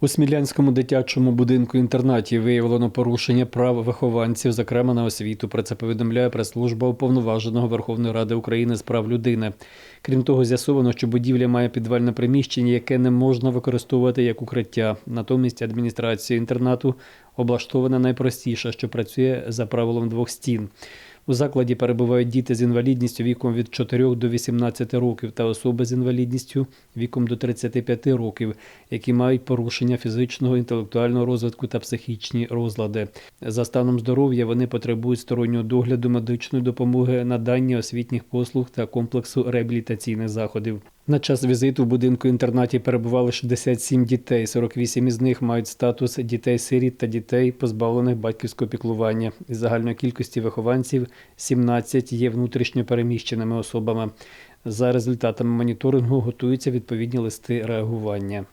У Смілянському дитячому будинку інтернаті виявлено порушення прав вихованців, зокрема на освіту. Про це повідомляє прес-служба уповноваженого Верховної Ради України з прав людини. Крім того, з'ясовано, що будівля має підвальне приміщення, яке не можна використовувати як укриття. Натомість адміністрація інтернату облаштована найпростіше, що працює за правилом двох стін. У закладі перебувають діти з інвалідністю віком від 4 до 18 років та особи з інвалідністю віком до 35 років, які мають порушення фізичного, інтелектуального розвитку та психічні розлади. За станом здоров'я вони потребують стороннього догляду, медичної допомоги, надання освітніх послуг та комплексу реабілітаційних заходів. На час візиту в будинку інтернаті перебували 67 дітей. 48 із них мають статус дітей-сиріт та дітей, позбавлених батьківського піклування. Із загальної кількості вихованців 17 є внутрішньо переміщеними особами. За результатами моніторингу готуються відповідні листи реагування.